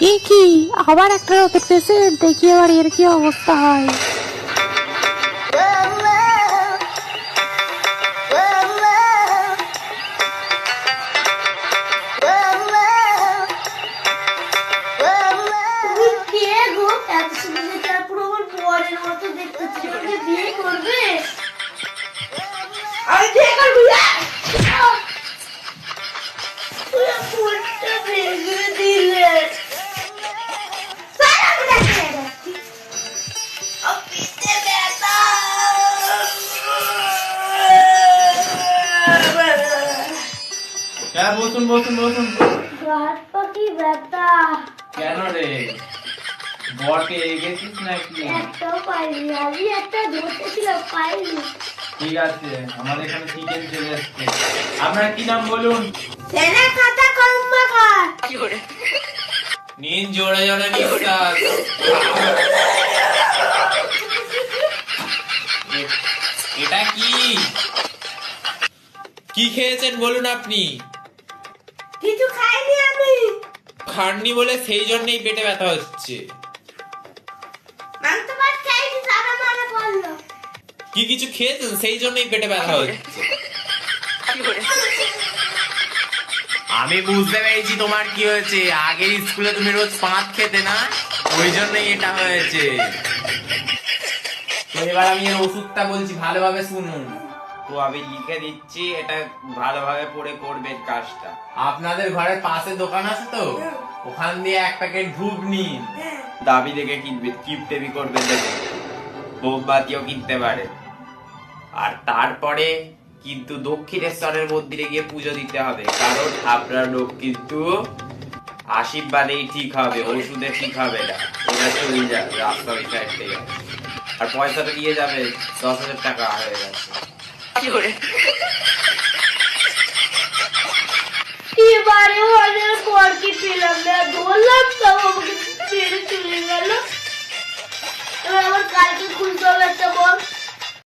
এ কি? আবার একটা রকেট পেসে দেখি আবার এর কি অবস্থা হয়। হ্যাঁ বসুন বসুন বসুন। হাত পা কি ব্যথা? কেন রে? বরকে গেছিস নাকি? একটাও পাইনি আমি একটা ধরতে ছিলাম পাইনি। ঠিক আছে আমাদের এখানে চিকেন চলে এসছে। আপনার কি নাম বলুন? ছেলে খাতা কর্মকার নিন জোরে জোরে নিঃশ্বাস এটা কি? কি খেয়েছেন বলুন আপনি? কিছু খাইনি আমি। খাননি বলে সেই জন্যই পেটে ব্যথা হচ্ছে। মাংস ভাত খাইনি সারা মনে পড়ল। কি কিছু খেয়েছেন? সেই জন্যই পেটে ব্যথা হচ্ছে। আমি বুঝতে পেরেছি তোমার কি হয়েছে। আগে স্কুলে তুমি রোজ পাঁচ খেতে না? ওই জন্যই এটা হয়েছে। এবার আমি এর ওষুধটা বলছি ভালোভাবে শুনুন। তো আমি লিখে দিচ্ছি এটা ভালোভাবে পড়ে করবেন কাজটা। আপনাদের ঘরের পাশে দোকান আছে তো? ওখান দিয়ে এক প্যাকেট ধূপ নিন। দাবি দেখে কিনবে কিপটেবি করবে দেখে। মোমবাতিও কিনতে পারে। আর তারপরে কিন্তু দক্ষিণেশ্বরের মন্দিরে গিয়ে পুজো দিতে হবে। কারণ আপনার লোক কিন্তু আশীর্বাদেই ঠিক হবে ওষুধে ঠিক হবে না। এটা চলে যাবে রাস্তা ওই সাইড থেকে। আর পয়সাটা দিয়ে যাবে দশ হাজার টাকা হয়ে গেছে এবারে অনেক পর কি পেলাম না? বললাম তাও আমাকে ছেড়ে চলে গেল।